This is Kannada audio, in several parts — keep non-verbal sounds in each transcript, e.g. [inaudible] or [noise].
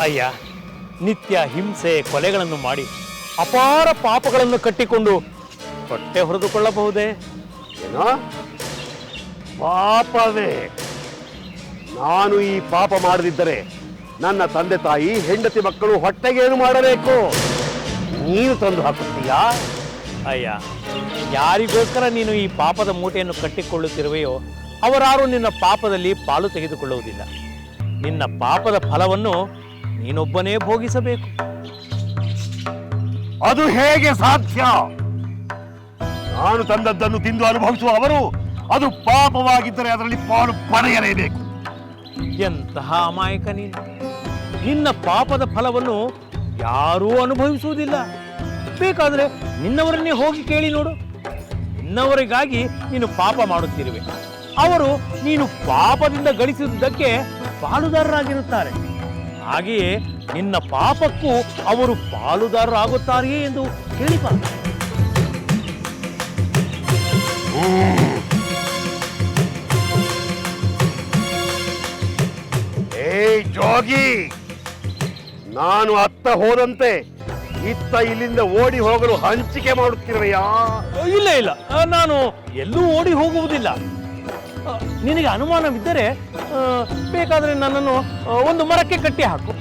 ಅಯ್ಯ ನಿತ್ಯ ಹಿಂಸೆ ಕೊಲೆಗಳನ್ನು ಮಾಡಿ ಅಪಾರ ಪಾಪಗಳನ್ನು ಕಟ್ಟಿಕೊಂಡು ಹೊಟ್ಟೆ ಹೊರದುಕೊಳ್ಳಬಹುದೇ? ಏನೋ? ಪಾಪವೇ. ನಾನು ಈ ಪಾಪ ಮಾಡದಿದ್ದರೆ ನನ್ನ ತಂದೆ ತಾಯಿ ಹೆಂಡತಿ ಮಕ್ಕಳು ಹೊಟ್ಟೆಗೆ ಏನು ಮಾಡಬೇಕು? ನೀನು ತಂದು ಹಾಕುತ್ತೀಯಾ? ಅಯ್ಯ ಯಾರಿಗೋಸ್ಕರ ನೀನು ಈ ಪಾಪದ ಮೂಟೆಯನ್ನು ಕಟ್ಟಿಕೊಳ್ಳುತ್ತಿರುವೆಯೋ ಅವರಾರು ನಿನ್ನ ಪಾಪದಲ್ಲಿ ಪಾಲು ತೆಗೆದುಕೊಳ್ಳುವುದಿಲ್ಲ. ನಿನ್ನ ಪಾಪದ ಫಲವನ್ನು ನೀನೊಬ್ಬನೇ ಭೋಗಿಸಬೇಕು. ಅದು ಹೇಗೆ ಸಾಧ್ಯ? ನಾನು ತಂದದ್ದನ್ನು ತಿಂದು ಅನುಭವಿಸುವ ಅವರು ಅದು ಪಾಪವಾಗಿದ್ದರೆ ಅದರಲ್ಲಿ ಪಾಲು ಪಡೆಯಲೇಬೇಕು. ಎಂತಹ ಅಮಾಯಕ ನೀನು. ನಿನ್ನ ಪಾಪದ ಫಲವನ್ನು ಯಾರೂ ಅನುಭವಿಸುವುದಿಲ್ಲ. ಬೇಕಾದರೆ ನಿನ್ನವರನ್ನೇ ಹೋಗಿ ಕೇಳಿ ನೋಡು. ನಿನ್ನವರಿಗಾಗಿ ನೀನು ಪಾಪ ಮಾಡುತ್ತಿರುವೆ. ಅವರು ನೀನು ಪಾಪದಿಂದ ಗಳಿಸಿದ್ದಕ್ಕೆ ಪಾಲುದಾರರಾಗಿರುತ್ತಾರೆ. ಹಾಗೆಯೇ ನಿನ್ನ ಪಾಪಕ್ಕೂ ಅವರು ಪಾಲುದಾರರಾಗುತ್ತಾರೆಯೇ ಎಂದು ಕೇಳಿಬಾ. ಏ ಜೋಗಿ ನಾನು ಅತ್ತ ಹೋದಂತೆ ಇತ್ತ ಇಲ್ಲಿಂದ ಓಡಿ ಹೋಗಲು ಹಂಚಿಕೆ ಮಾಡುತ್ತಿರುವೆಯಾ ಇಲ್ಲ ಇಲ್ಲ. ನಾನು ಎಲ್ಲೂ ಓಡಿ ಹೋಗುವುದಿಲ್ಲ. ನಿನಗೆ ಅನುಮಾನವಿದ್ದರೆ ಬೇಕಾದರೆ ನನ್ನನ್ನು ಒಂದು ಮರಕ್ಕೆ ಕಟ್ಟಿ ಹಾಕು.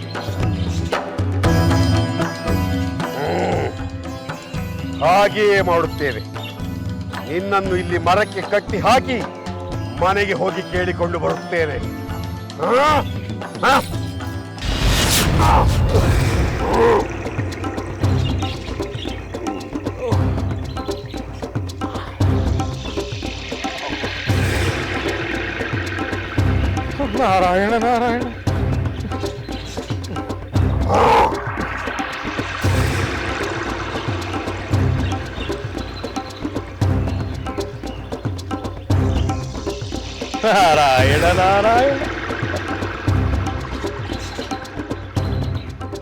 ಹಾಗೆಯೇ ಮಾಡುತ್ತೇವೆ. ನಿನ್ನನ್ನು ಇಲ್ಲಿ ಮರಕ್ಕೆ ಕಟ್ಟಿ ಹಾಕಿ ಮನೆಗೆ ಹೋಗಿ ಕೇಳಿಕೊಂಡು ಬರುತ್ತೇನೆ. ಆ? ಆ? ನಾರಾಯಣ ನಾರಾಯಣ ನಾರಾಯಣ ನಾರಾಯಣ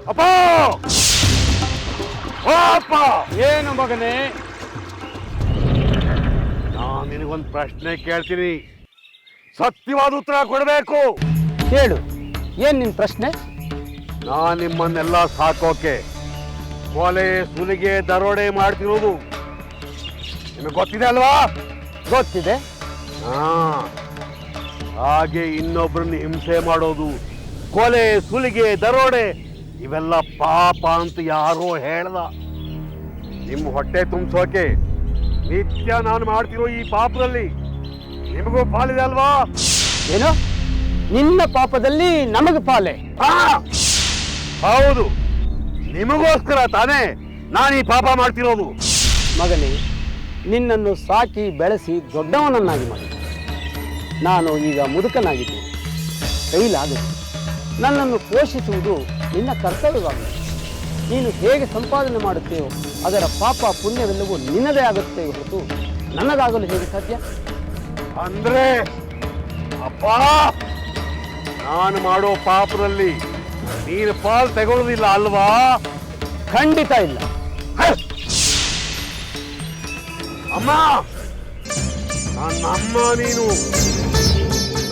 ಅಪ್ಪ ಓ ಅಪ್ಪ ಏನು ಮಗನೇ? ನಾನು ನಿನಗೊಂದು ಪ್ರಶ್ನೆ ಕೇಳ್ತೀನಿ. ಸತ್ಯವಾದ ಉತ್ತರ ಕೊಡಬೇಕು. ಹೇಳು ಏನ್ ನಿನ್ ಪ್ರಶ್ನೆ? ನಾನು ನಿಮ್ಮನ್ನೆಲ್ಲ ಸಾಕೋಕೆ ಕೊಲೆ ಸುಲಿಗೆ ದರೋಡೆ ಮಾಡ್ತಿರೋದು. ನಿಮಗೆ ಗೊತ್ತಿದೆ ಅಲ್ವಾ? ಗೊತ್ತಿದೆ. ಹಾ. ಹಾಗೆ ಇನ್ನೊಬ್ಬರನ್ನ ಹಿಂಸೆ ಮಾಡೋದು ಕೊಲೆ ಸುಲಿಗೆ ದರೋಡೆ ಇವೆಲ್ಲ ಪಾಪ ಅಂತ ಯಾರೋ ಹೇಳ್ದ. ನಿಮ್ಮ ಹೊಟ್ಟೆ ತುಂಬಿಸೋಕೆ ನಿತ್ಯ ನಾನು ಮಾಡ್ತಿರೋ ಈ ಪಾಪದಲ್ಲಿ ನಿಮಗೂ ಪಾಲಿದೆ ಅಲ್ವಾ? ಏನು? ನಿನ್ನ ಪಾಪದಲ್ಲಿ ನಮಗೆ ಪಾಲೆ. ಹೌದು. ನಿಮಗೋಸ್ಕರ ತಾನೇ ನಾನು ಈ ಪಾಪ ಮಾಡ್ತಿರೋದು. ಮಗನೇ ನಿನ್ನನ್ನು ಸಾಕಿ ಬೆಳೆಸಿ ದೊಡ್ಡವನನ್ನಾಗಿ ಮಾಡಿ. ನಾನು ಈಗ ಮುದುಕನಾಗಿದ್ದೇನೆ ಕೈಲಾಗದು. ನನ್ನನ್ನು ಪೋಷಿಸುವುದು ನಿನ್ನ ಕರ್ತವ್ಯವಾಗಿದೆ. ನೀನು ಹೇಗೆ ಸಂಪಾದನೆ ಮಾಡುತ್ತೆಯೋ ಅದರ ಪಾಪ ಪುಣ್ಯವೆಲ್ಲವೂ ನಿನ್ನದೇ ಆಗುತ್ತೆ ಹೊರತು ನನ್ನದಾಗಲು ಹೇಗೆ ಸಾಧ್ಯ? ಅಂದ್ರೆ ಅಪ್ಪ ನಾನು ಮಾಡೋ ಪಾಪದಲ್ಲಿ ನೀನು ಪಾಲ್ ತಗೊಳ್ಳೋದಿಲ್ಲ ಅಲ್ವಾ? ಖಂಡಿತ ಇಲ್ಲ! ಅಮ್ಮ! ನನ್ನ ಅಮ್ಮ ನೀನು.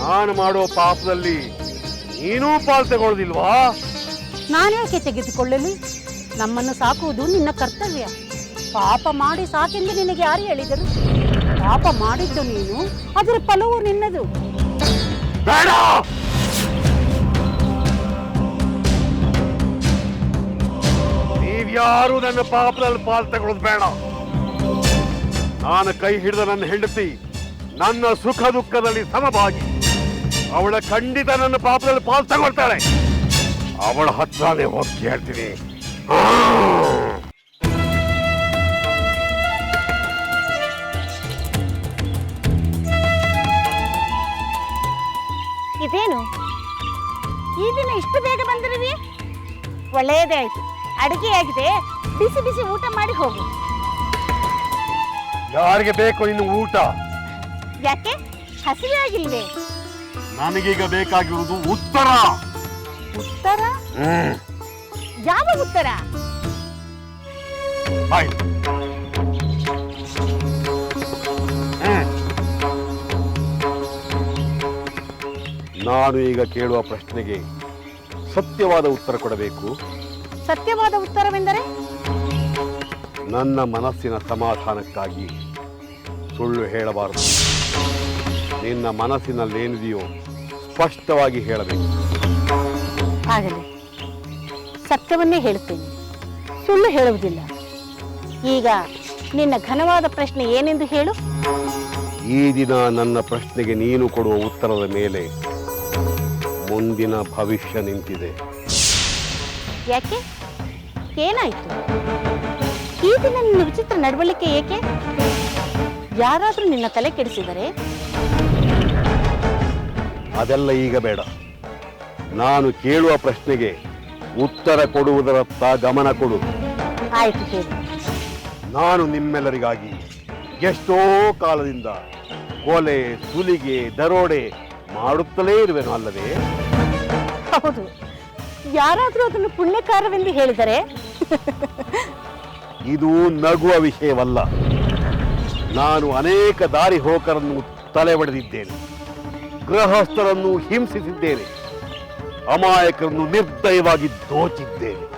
ನಾನು ಮಾಡೋ ಪಾಪದಲ್ಲಿ ನೀನೂ ಪಾಲ್ ತಗೊಳ್ಳೋದಿಲ್ವಾ ನಾನೇಕೆ ತೆಗೆದುಕೊಳ್ಳಲಿ? ನಮ್ಮನ್ನು ಸಾಕುವುದು ನಿನ್ನ ಕರ್ತವ್ಯ. ಪಾಪ ಮಾಡಿ ಸಾಕೆಂದು ನಿನಗೆ ಯಾರು ಹೇಳಿದರು? ಪಾಪ ಮಾಡಿದ್ದು ನೀನು ಅದರ ಫಲವು ನಿನ್ನದು. ಬೇಡ! ನೀವ್ಯಾರು ನನ್ನ ಪಾಪದಲ್ಲಿ ಪಾಲ್ ತಗೊಳ್ಳೋದು ಬೇಡ. ನಾನು ಕೈ ಹಿಡಿದ ನನ್ನ ಹೆಂಡತಿ ನನ್ನ ಸುಖ ದುಃಖದಲ್ಲಿ ಸಮಭಾಗಿ. ಅವಳ ಖಂಡಿತ ನನ್ನ ಪಾಪದಲ್ಲಿ ಪಾಲ್ ತಗೊಳ್ತಾಳೆ. ಅವಳ ಹತ್ರನೇ ಹೋಗಿ ಕೇಳ್ತೀನಿ! ಇದೇನು? ಈ ದಿನ ಇಷ್ಟು ಬೇಗ ಬಂದಿರುವಿ? ಒಳ್ಳೆಯದೇ ಆಯ್ತು. ಅಡುಗೆ ಆಗಿದೆ ಬಿಸಿ ಬಿಸಿ ಊಟ ಮಾಡಿ ಹೋಗು. ಯಾರಿಗೆ ಬೇಕು ಇನ್ನು ಊಟ. ಯಾಕೆ? ಹಸಿವೆ ಆಗಿಲ್ವೇ ನನಗೀಗ ಬೇಕಾಗಿರುವುದು ಉತ್ತರ. ಉತ್ತರ? ಹ್ಮ್. ಯಾವ ಉತ್ತರ? ಆಯ್ತು ಹ್ಮ್. ನಾನು ಈಗ ಕೇಳುವ ಪ್ರಶ್ನೆಗೆ ಸತ್ಯವಾದ ಉತ್ತರ ಕೊಡಬೇಕು. ಸತ್ಯವಾದ ಉತ್ತರವೆಂದರೆ? ನನ್ನ ಮನಸ್ಸಿನ ಸಮಾಧಾನಕ್ಕಾಗಿ ಸುಳ್ಳು ಹೇಳಬಾರದು. ನಿನ್ನ ಮನಸ್ಸಿನಲ್ಲೇನಿದೆಯೋ ಸ್ಪಷ್ಟವಾಗಿ ಹೇಳಬೇಕು. ಆಗಲಿ ಸತ್ಯವನ್ನೇ ಹೇಳುತ್ತೇನೆ. ಸುಳ್ಳು ಹೇಳುವುದಿಲ್ಲ. ಈಗ ನಿನ್ನ ಘನವಾದ ಪ್ರಶ್ನೆ ಏನೆಂದು ಹೇಳು? ಈ ದಿನ ನನ್ನ ಪ್ರಶ್ನೆಗೆ ನೀನು ಕೊಡುವ ಉತ್ತರದ ಮೇಲೆ ಮುಂದಿನ ಭವಿಷ್ಯ ನಿಂತಿದೆ. ಯಾಕೆ? ಏನಾಯ್ತು? ಈ ದಿನ ನಿನ್ನ ವಿಚಿತ್ರ ನಡವಳಿಕೆ ಏಕೆ? ಯಾರಾದರೂ ನಿನ್ನ ತಲೆ ಕೆಡಿಸಿದರೆ? ಅದೆಲ್ಲ ಈಗ ಬೇಡ. ನಾನು ಕೇಳುವ ಪ್ರಶ್ನೆಗೆ ಉತ್ತರ ಕೊಡುವುದರತ್ತ ಗಮನ ಕೊಡು. ಆಯ್ತು ನಾನು ನಿಮ್ಮೆಲ್ಲರಿಗಾಗಿ ಎಷ್ಟೋ ಕಾಲದಿಂದ ಕೊಲೆ ಸುಲಿಗೆ ದರೋಡೆ ಮಾಡುತ್ತಲೇ ಇರುವೆನು ಅಲ್ಲವೇ? ಹೌದು. ಯಾರಾದರೂ ಅದನ್ನು ಪುಣ್ಯಕಾರವೆಂದು ಹೇಳಿದರೆ? ಇದು ನಗುವ ವಿಷಯವಲ್ಲ. ನಾನು ಅನೇಕ ದಾರಿ ಹೋಕರನ್ನು ತಲೆ ಒಡೆದಿದ್ದೇನೆ ಗೃಹಸ್ಥರನ್ನು ಹಿಂಸಿಸಿದ್ದೇನೆ. ಅಮಾಯಕರನ್ನು ನಿರ್ದಯವಾಗಿ ದೋಚಿದ್ದೇನೆ.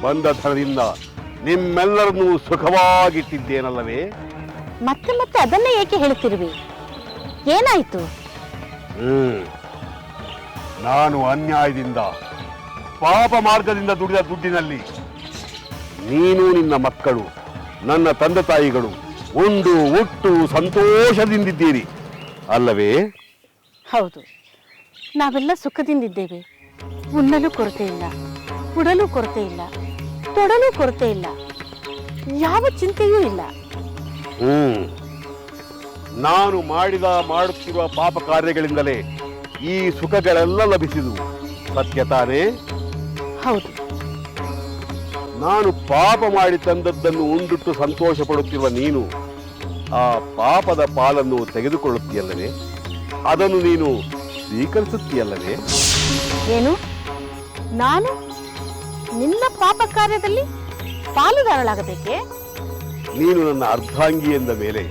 ಬಂದ ಧನದಿಂದ ನಿಮ್ಮೆಲ್ಲರನ್ನೂ ಸುಖವಾಗಿಟ್ಟಿದ್ದೇನಲ್ಲವೇ? ಮತ್ತೆ ಮತ್ತೆ ಅದನ್ನೇ ಏಕೆ ಹೇಳುತ್ತಿರುವೆ? ಏನಾಯ್ತು? ಹ್ಮ್. ನಾನು ಅನ್ಯಾಯದಿಂದ ಪಾಪ ಮಾರ್ಗದಿಂದ ದುಡಿದ ದುಡ್ಡಿನಲ್ಲಿ ನೀನು ನಿನ್ನ ಮಕ್ಕಳು ನನ್ನ ತಂದೆ ತಾಯಿಗಳು ಉಂಡು ಉಟ್ಟು ಸಂತೋಷದಿಂದಿದ್ದೀರಿ ಅಲ್ಲವೇ? ಹೌದು. ನಾವೆಲ್ಲ ಸುಖದಿಂದಿದ್ದೇವೆ. ಉಣ್ಣಲು ಕೊರತೆ ಇಲ್ಲ ಉಡಲು ಕೊರತೆ ಇಲ್ಲ ತೊಡಲು ಕೊರತೆ ಇಲ್ಲ ಯಾವ ಚಿಂತೆಯೂ ಇಲ್ಲ. ಹ್ಮ್ ನಾನು ಮಾಡಿದ ಮಾಡುತ್ತಿರುವ ಪಾಪ ಕಾರ್ಯಗಳಿಂದಲೇ ಈ ಸುಖಗಳೆಲ್ಲ ಲಭಿಸಿದವು. ಸತ್ಯ ತಾನೇ? ಹೌದು. ನಾನು ಪಾಪ ಮಾಡಿ ತಂದದ್ದನ್ನು ಉಂಡುಟ್ಟು ಸಂತೋಷ ಪಡುತ್ತಿರುವ ನೀನು ಆ ಪಾಪದ ಪಾಲನ್ನು ತೆಗೆದುಕೊಳ್ಳುತ್ತೀಯಲ್ಲವೇ? ಅದನ್ನು ನೀನು ಸ್ವೀಕರಿಸುತ್ತೀಯಲ್ಲವೇ? ಏನು? ನಾನು ನಿನ್ನ ಪಾಪ ಕಾರ್ಯದಲ್ಲಿ ಪಾಲುದಾರಳಾಗಬೇಕೆ? ನೀನು ನನ್ನ ಅರ್ಧಾಂಗಿ ಎಂದ ಮೇಲೆ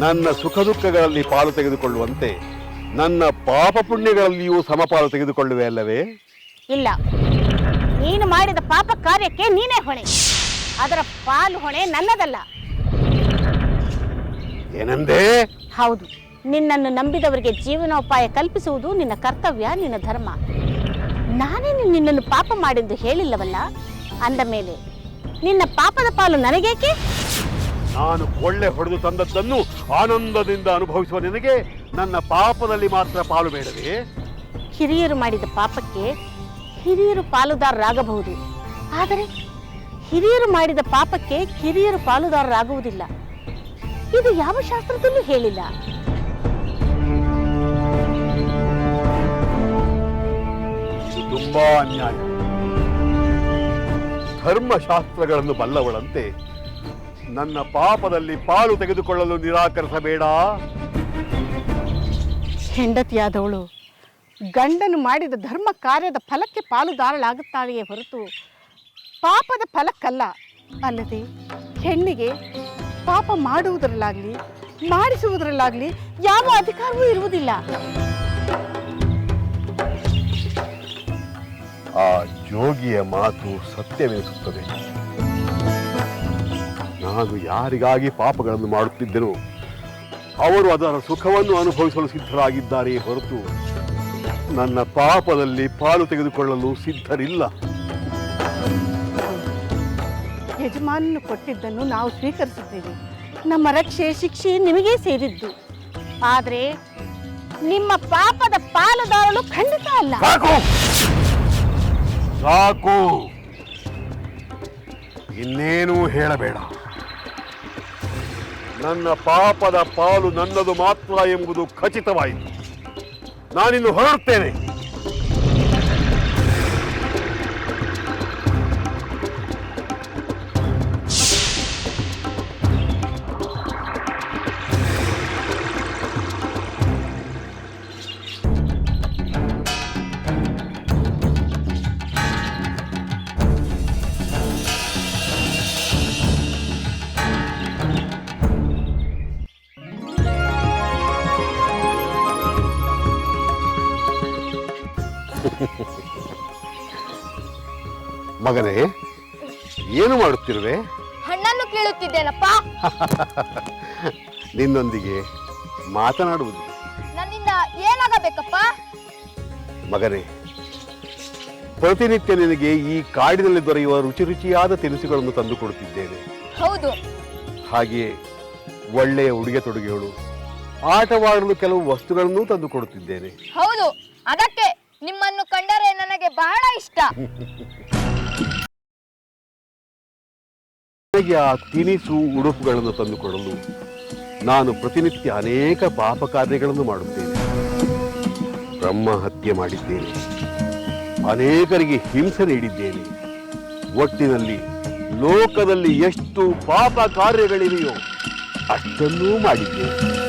ನನ್ನ ಸುಖ ದುಃಖಗಳಲ್ಲಿ ಪಾಲು ತೆಗೆದುಕೊಳ್ಳುವಂತೆ ನನ್ನ ಪಾಪ ಪುಣ್ಯಗಳಲ್ಲಿಯೂ ಸಮಪಾಲು ತೆಗೆದುಕೊಳ್ಳುವೆ ಅಲ್ಲವೇ? ಇಲ್ಲ. ನೀನು ಮಾಡಿದ ಪಾಪ ಕಾರ್ಯಕ್ಕೆ ನೀನೇ ಹೊಣೆ. ಅದರ ಪಾಲು ಹೊಣೆ ನನ್ನದಲ್ಲ. ಏನೆಂದೇ? ಹೌದು ನಿನ್ನನ್ನು ನಂಬಿದವರಿಗೆ ಜೀವನೋಪಾಯ ಕಲ್ಪಿಸುವುದು ನಿನ್ನ ಕರ್ತವ್ಯ ನಿನ್ನ ಧರ್ಮ. ನಾನೇ ನಿನ್ನನ್ನು ಪಾಪ ಮಾಡೆಂದು ಹೇಳಿಲ್ಲವಲ್ಲ? ಅಂದ ಮೇಲೆ ನಿನ್ನ ಪಾಪದ ಪಾಲು ನನಗೇಕೆ? ನಾನು ಕೊಳ್ಳೆ ಹೊಡೆದು ತಂದದ್ದನ್ನು ಆನಂದದಿಂದ ಅನುಭವಿಸುವ ನಿನಗೆ ನನ್ನ ಪಾಪದಲ್ಲಿ ಮಾತ್ರ ಪಾಲು ಬೇಡವೇ? ಹಿರಿಯರು ಮಾಡಿದ ಪಾಪಕ್ಕೆ ಹಿರಿಯರು ಪಾಲುದಾರರಾಗಬಹುದು. ಆದರೆ ಹಿರಿಯರು ಮಾಡಿದ ಪಾಪಕ್ಕೆ ಕಿರಿಯರು ಪಾಲುದಾರರಾಗುವುದಿಲ್ಲ. ಇದು ಯಾವ ಶಾಸ್ತ್ರದಲ್ಲೂ ಹೇಳಿಲ್ಲ. ತುಂಬಾ ಅನ್ಯಾಯ. ಧರ್ಮಶಾಸ್ತ್ರಗಳನ್ನು ಬಲ್ಲವಳಂತೆ ನನ್ನ ಪಾಪದಲ್ಲಿ ಪಾಲು ತೆಗೆದುಕೊಳ್ಳಲು ನಿರಾಕರಿಸಬೇಡ. ಹೆಂಡತಿಯಾದವಳು ಗಂಡನು ಮಾಡಿದ ಧರ್ಮ ಕಾರ್ಯದ ಫಲಕ್ಕೆ ಪಾಲುದಾರಳಾಗುತ್ತಾಳೆಯೇ ಹೊರತು ಪಾಪದ ಫಲಕ್ಕಲ್ಲ. ಅಲ್ಲದೆ ಹೆಣ್ಣಿಗೆ ಪಾಪ ಮಾಡುವುದರಲ್ಲಾಗಲಿ, ಮಾಡಿಸುವುದರಲ್ಲಾಗಲಿ ಯಾವ ಅಧಿಕಾರವೂ ಇರುವುದಿಲ್ಲ. ಆ ಜೋಗಿಯ ಮಾತು ಸತ್ಯವೆನಿಸುತ್ತದೆ. ನಾನು ಯಾರಿಗಾಗಿ ಪಾಪಗಳನ್ನು ಮಾಡುತ್ತಿದ್ದೆನೋ, ಅವರು ಅದರ ಸುಖವನ್ನು ಅನುಭವಿಸಲು ಸಿದ್ಧರಾಗಿದ್ದಾರೆಯೇ ಹೊರತು ನನ್ನ ಪಾಪದಲ್ಲಿ ಪಾಲು ತೆಗೆದುಕೊಳ್ಳಲು ಸಿದ್ಧರಿಲ್ಲ. ಯಜಮಾನನು ಕೊಟ್ಟಿದ್ದನ್ನು ನಾವು ಸ್ವೀಕರಿಸುತ್ತೇವೆ. ನಮ್ಮ ರಕ್ಷೆ ಶಿಕ್ಷೆ ನಿಮಗೇ ಸೇರಿದ್ದು. ಆದರೆ ನಿಮ್ಮ ಪಾಪದ ಪಾಲುದಾರಳು ಖಂಡಿತ ಅಲ್ಲ. ಸಾಕು! ಸಾಕು! ಇನ್ನೇನೂ ಹೇಳಬೇಡ. ನನ್ನ ಪಾಪದ ಪಾಲು ನನ್ನದು ಮಾತ್ರ ಎಂಬುದು ಖಚಿತವಾಯಿತು. ನಾನಿನ್ನು ಹೊರಡುತ್ತೇನೆ ಮಗನೇ ಏನು ಮಾಡುತ್ತಿರುವೆ? ಹಣ್ಣನ್ನು ಕೀಳುತ್ತಿದ್ದೇನಪ್ಪ? [laughs] ನಿನ್ನೊಂದಿಗೆ ಮಾತನಾಡುವುದು. ನನ್ನಿಂದ ಏನಾಗಬೇಕಪ್ಪ? ಮಗನೇ ಪ್ರತಿನಿತ್ಯ ನಿನಗೆ ಈ ಕಾಡಿನಲ್ಲಿ ದೊರೆಯುವ ರುಚಿ ರುಚಿಯಾದ ತಿನಿಸುಗಳನ್ನು ತಂದು ಕೊಡುತ್ತಿದ್ದೇನೆ. ಹೌದು. ಹಾಗೆಯೇ ಒಳ್ಳೆಯ ಉಡುಗೆ ತೊಡುಗೆಗಳು ಆಟವಾಡಲು ಕೆಲವು ವಸ್ತುಗಳನ್ನು ತಂದು ಕೊಡುತ್ತಿದ್ದೇನೆ. ಹೌದು. ಅದಕ್ಕೆ ನಿಮ್ಮನ್ನು ಕಂಡರೆ ನನಗೆ ಬಹಳ ಇಷ್ಟ. [laughs] ನನಗೆ ಆ ತಿನಿಸು ಉಡುಪುಗಳನ್ನು ತಂದುಕೊಡಲು ನಾನು ಪ್ರತಿನಿತ್ಯ ಅನೇಕ ಪಾಪ ಕಾರ್ಯಗಳನ್ನು ಮಾಡುತ್ತೇನೆ. ಬ್ರಹ್ಮ ಹತ್ಯೆ ಮಾಡಿದ್ದೇನೆ. ಅನೇಕರಿಗೆ ಹಿಂಸೆ ನೀಡಿದ್ದೇನೆ. ಒಟ್ಟಿನಲ್ಲಿ ಲೋಕದಲ್ಲಿ ಎಷ್ಟು ಪಾಪ ಕಾರ್ಯಗಳಿವೆಯೋ ಅಷ್ಟನ್ನೂ ಮಾಡಿದ್ದೇನೆ.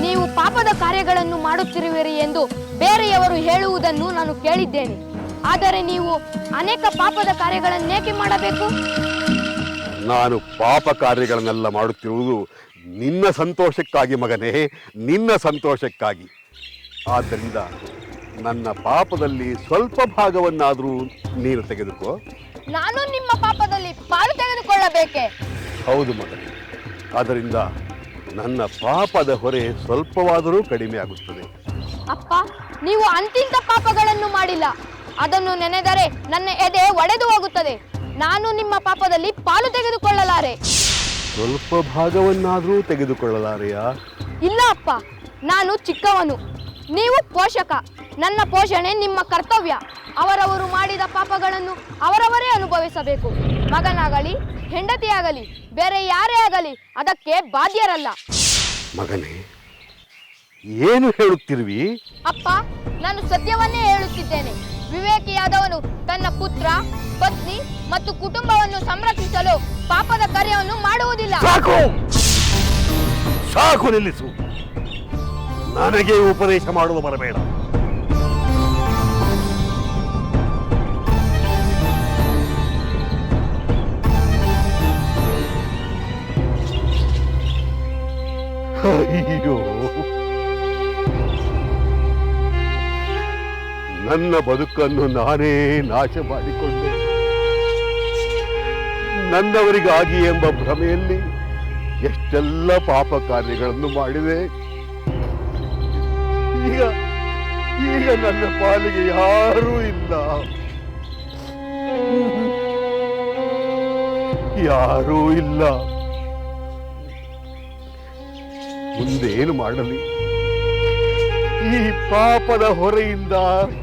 ನೀವು ಪಾಪದ ಕಾರ್ಯಗಳನ್ನು ಮಾಡುತ್ತಿರುವಿರಿ ಎಂದು ಬೇರೆಯವರು ಹೇಳುವುದನ್ನು ನಾನು ಕೇಳಿದ್ದೇನೆ. ಆದರೆ ನೀವು ಅನೇಕ ಪಾಪದ ಕಾರ್ಯಗಳನ್ನೇಕೆ ಮಾಡಬೇಕು? ನಾನು ಪಾಪ ಕಾರ್ಯಗಳನ್ನೆಲ್ಲ ಮಾಡುತ್ತಿರುವುದು ನಿನ್ನ ಸಂತೋಷಕ್ಕಾಗಿ ಮಗನೇ ನಿನ್ನ ಸಂತೋಷಕ್ಕಾಗಿ. ಆದ್ದರಿಂದ ನನ್ನ ಪಾಪದಲ್ಲಿ ಸ್ವಲ್ಪ ಭಾಗವನ್ನಾದರೂ ನೀನು ತೆಗೆದುಕೋ. ನಾನು ನಿಮ್ಮ ಪಾಪದಲ್ಲಿ ಪಾಲು ತೆಗೆದುಕೊಳ್ಳಬೇಕೆ? ಹೌದು ಮಗನೇ. ಆದ್ದರಿಂದ ನನ್ನ ಪಾಪದ ಹೊರೆ ಸ್ವಲ್ಪವಾದರೂ ಕಡಿಮೆ ಆಗುತ್ತದೆ. ಅಪ್ಪ ನೀವು ಅಂತಿಂತ ಪಾಪಗಳನ್ನು ಮಾಡಿಲ್ಲ. ಅದನ್ನು ನೆನೆದರೆ ನನ್ನ ಎದೆ ಒಡೆದು ಹೋಗುತ್ತದೆ. ನಾನು ನಿಮ್ಮ ಪಾಪದಲ್ಲಿ ಪಾಲು ತೆಗೆದುಕೊಳ್ಳಲಾರೆ. ಸ್ವಲ್ಪ ಭಾಗವನ್ನಾದರೂ ತೆಗೆದುಕೊಳ್ಳಲಾರೆಯಾ? ಇಲ್ಲ ಅಪ್ಪ ನಾನು ಚಿಕ್ಕವನು. ನೀವು ಪೋಷಕ. ನನ್ನ ಪೋಷಣೆ ನಿಮ್ಮ ಕರ್ತವ್ಯ. ಅವರವರು ಮಾಡಿದ ಪಾಪಗಳನ್ನು ಅವರವರೇ ಅನುಭವಿಸಬೇಕು. ಮಗನಾಗಲಿ ಹೆಂಡತಿಯಾಗಲಿ ಬೇರೆ ಯಾರೇ ಆಗಲಿ ಅದಕ್ಕೆ ಬಾಧ್ಯರಲ್ಲ. ಮಗನೇ ಏನು ಹೇಳುತ್ತಿರುವಿ? ಅಪ್ಪ ನಾನು ಸತ್ಯವನ್ನೇ ಹೇಳುತ್ತಿದ್ದೇನೆ. ವಿವೇಕಿಯಾದವನು ತನ್ನ ಪುತ್ರ, ಪತ್ನಿ ಮತ್ತು ಕುಟುಂಬವನ್ನು ಸಂರಕ್ಷಿಸಲು ಪಾಪದ ಕಾರ್ಯವನ್ನು ಮಾಡುವುದಿಲ್ಲ. ಸಾಕು! ಸಾಕು ನಿಲ್ಲಿಸು. ನನಗೆ ಉಪದೇಶ ಮಾಡುವ ಬರಬೇಡ. ಅಯ್ಯೋ. ನನ್ನ ಬದುಕನ್ನು ನಾನೇ ನಾಶ ಮಾಡಿಕೊಂಡೆ. ನನ್ನವರಿಗಾಗಿ ಎಂಬ ಭ್ರಮೆಯಲ್ಲಿ ಎಷ್ಟೆಲ್ಲ ಪಾಪ ಕಾರ್ಯಗಳನ್ನು ಮಾಡಿದೆ. ಈಗ ಈಗ ನನ್ನ ಪಾಲಿಗೆ ಯಾರೂ ಇಲ್ಲ. ಯಾರೂ ಇಲ್ಲ. ಮುಂದೇನು ಮಾಡಲಿ? ಈ ಪಾಪದ ಹೊರೆಯಿಂದ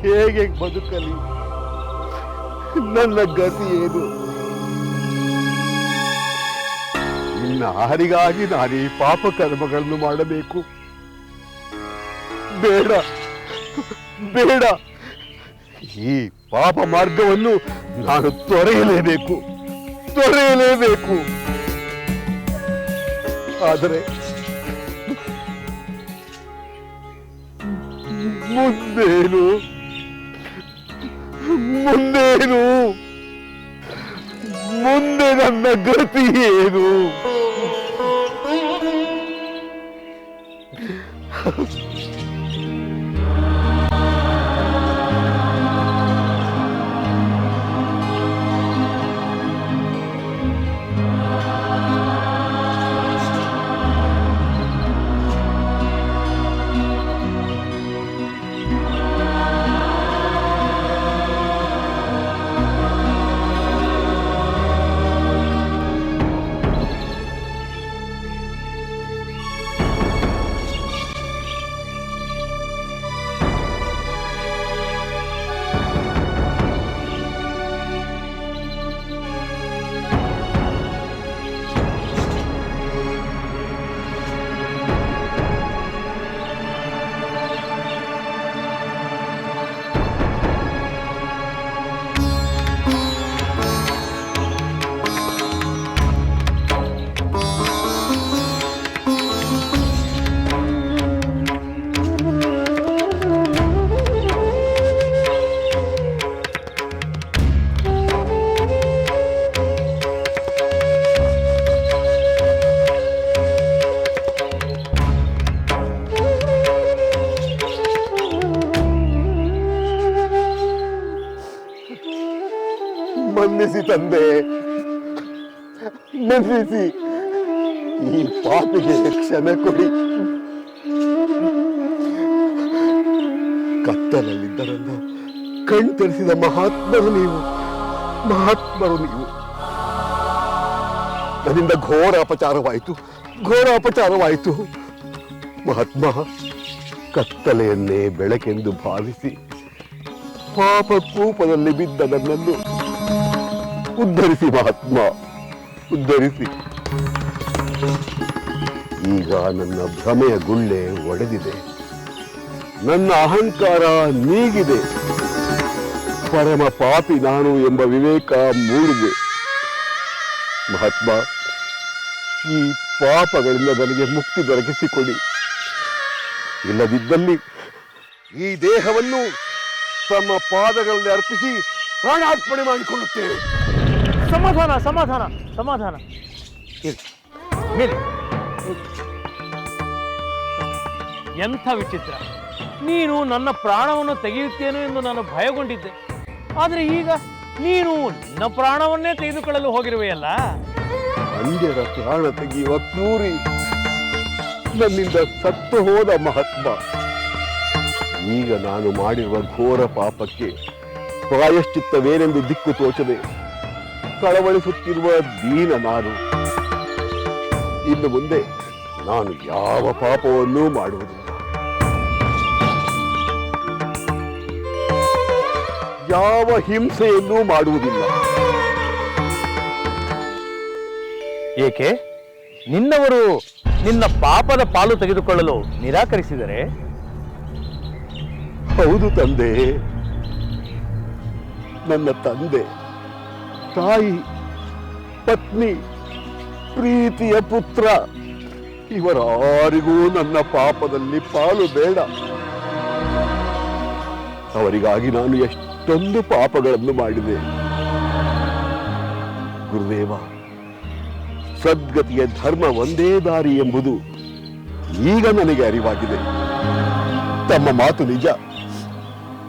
ಹೇಗೆ ಬದುಕಲಿ? ನನ್ನ ಗತಿ ಏನು? ನಿನ್ನ ಹಾರಿಗಾಗಿ ನಾನು ಈ ಪಾಪ ಕರ್ಮಗಳನ್ನು ಮಾಡಬೇಕು. ಬೇಡ ಬೇಡ. ಈ ಪಾಪ ಮಾರ್ಗವನ್ನು ನಾನು ತೊರೆಯಲೇಬೇಕು ತೊರೆಯಲೇಬೇಕು. ಆದರೆ ಮುಂದೇನು ಮುಂದೇನು ಮುಂದೆ ನನ್ನ ಗತಿ ಏನು? ಮನ್ನಿಸಿ ತಂದೆ. ಮನ್ನಿಸಿ ಈ ಪಾಪಿಗೆ ಕ್ಷಮೆ ಕೊಡಿ. ಕತ್ತಲಲ್ಲಿದ್ದರನ್ನು ಕಣ್ತರಿಸಿದ ಮಹಾತ್ಮರು ನೀವು. ಮಹಾತ್ಮರು ನೀವು. ನನ್ನಿಂದ ಘೋರ ಅಪಚಾರವಾಯಿತು. ಘೋರ ಅಪಚಾರವಾಯಿತು. ಮಹಾತ್ಮ, ಕತ್ತಲೆಯನ್ನೇ ಬೆಳಕೆಂದು ಭಾವಿಸಿ ಪಾಪ ಕೂಪದಲ್ಲಿ ಬಿದ್ದ ನನ್ನನ್ನು ಉದ್ಧರಿಸಿ ಮಹಾತ್ಮ, ಉದ್ಧರಿಸಿ. ಈಗ ನನ್ನ ಭ್ರಮೆಯ ಗುಳ್ಳೆ ಒಡೆದಿದೆ. ನನ್ನ ಅಹಂಕಾರ ನೀಗಿದೆ. ಪರಮ ಪಾಪಿ ನಾನು ಎಂಬ ವಿವೇಕ ಮೂಡಿದೆ. ಮಹಾತ್ಮ, ಈ ಪಾಪಗಳಿಂದ ನನಗೆ ಮುಕ್ತಿ ದೊರಕಿಸಿಕೊಡಿ. ಇಲ್ಲದಿದ್ದಲ್ಲಿ ಈ ದೇಹವನ್ನು ತಮ್ಮ ಪಾದಗಳಲ್ಲಿ ಅರ್ಪಿಸಿ ಪ್ರಾಣಾರ್ಪಣೆ ಮಾಡಿಕೊಳ್ಳುತ್ತೇವೆ ಸಮಾಧಾನ ಸಮಾಧಾನ ಸಮಾಧಾನ. ಎಂಥ ವಿಚಿತ್ರ. ನೀನು ನನ್ನ ಪ್ರಾಣವನ್ನು ತೆಗೆಯುತ್ತೇನೋ ಎಂದು ನಾನು ಭಯಗೊಂಡಿದ್ದೆ. ಆದರೆ ಈಗ ನೀನು ನನ್ನ ಪ್ರಾಣವನ್ನೇ ತೆಗೆದುಕೊಳ್ಳಲು ಹೋಗಿರುವೆಯಲ್ಲ? ಅಂಜರ ಪ್ರಾಣ ತೆಗೆಯುವ ಕ್ರೂರಿ. ನನ್ನಿಂದ ಸತ್ತು ಹೋದ ಮಹಾತ್ಮ. ಈಗ ನಾನು ಮಾಡಿರುವ ಘೋರ ಪಾಪಕ್ಕೆ ಪ್ರಾಯಶ್ಚಿತ್ತವೇನೆಂದು ದಿಕ್ಕು ತೋಚದೆ ಕಳವಳಿಸುತ್ತಿರುವ ದೀನ ನಾನು. ಇನ್ನು ಮುಂದೆ ನಾನು ಯಾವ ಪಾಪವನ್ನೂ ಮಾಡುವುದಿಲ್ಲ. ಯಾವ ಹಿಂಸೆಯನ್ನೂ ಮಾಡುವುದಿಲ್ಲ. ಏಕೆ? ನಿನ್ನವರು ನಿನ್ನ ಪಾಪದ ಪಾಲು ತೆಗೆದುಕೊಳ್ಳಲು ನಿರಾಕರಿಸಿದರೆ? ಹೌದು ತಂದೆ. ನನ್ನ ತಂದೆ ತಾಯಿ, ಪತ್ನಿ, ಪ್ರೀತಿಯ ಪುತ್ರ, ಇವರಾರಿಗೂ ನನ್ನ ಪಾಪದಲ್ಲಿ ಪಾಲು ಬೇಡ. ಅವರಿಗಾಗಿ ನಾನು ಎಷ್ಟೊಂದು ಪಾಪಗಳನ್ನು ಮಾಡಿದೆ. ಗುರುದೇವ, ಸದ್ಗತಿಯ ಧರ್ಮ ಒಂದೇ ದಾರಿ ಎಂಬುದು ಈಗ ನನಗೆ ಅರಿವಾಗಿದೆ. ತಮ್ಮ ಮಾತು ನಿಜ.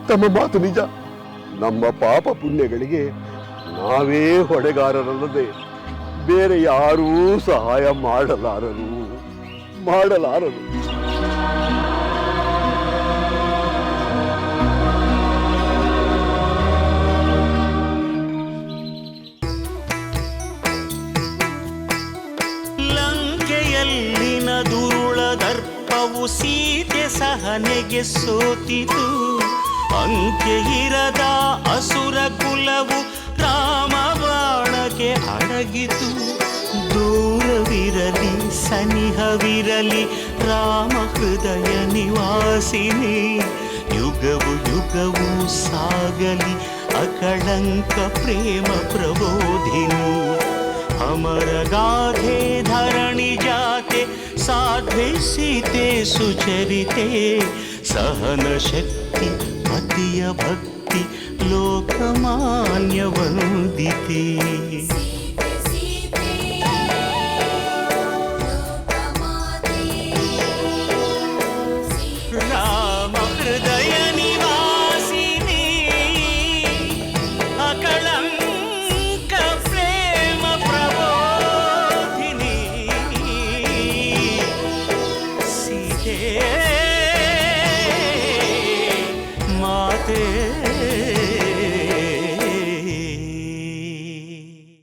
ತಮ್ಮ ಮಾತು ನಿಜ. ನಮ್ಮ ಪಾಪ ಪುಣ್ಯಗಳಿಗೆ ನಾವೇ ಹೊಣೆಗಾರರಲ್ಲದೆ ಬೇರೆ ಯಾರೂ ಸಹಾಯ ಮಾಡಲಾರರು ಮಾಡಲಾರರು. ಲಂಕೆಯಲ್ಲಿನ ದುರುಳ ಸೀತೆ ಸಹನೆಗೆ ಸೋತಿತು. ಅಂಕೆ ಇರದ ಅಸುರ ಕುಲವು ರಾಮ ಬಾಣಕ್ಕೆ ಅಡಗಿತು ದೂರವಿರಲಿ ಸನಿಹವಿರಲಿ ರಾಮ ಹೃದಯ ನಿವಾಸಿನಿ ಯುಗವು ಯುಗವು ಸಾಗಲಿ ಅಕಳಂಕ ಪ್ರೇಮ ಪ್ರಬೋಧಿನಿ ಅಮರ ಗಾಧೆ ಧರಣಿ ಜಾತೆ ಸಾಧ್ವೆ ಸೀತೆ ಸುಚರಿತೆ ಸಹನ ಶಕ್ತಿ ಪತಿಯ ಭಕ್ತಿ శక్తి లోకమాన్యవందితే.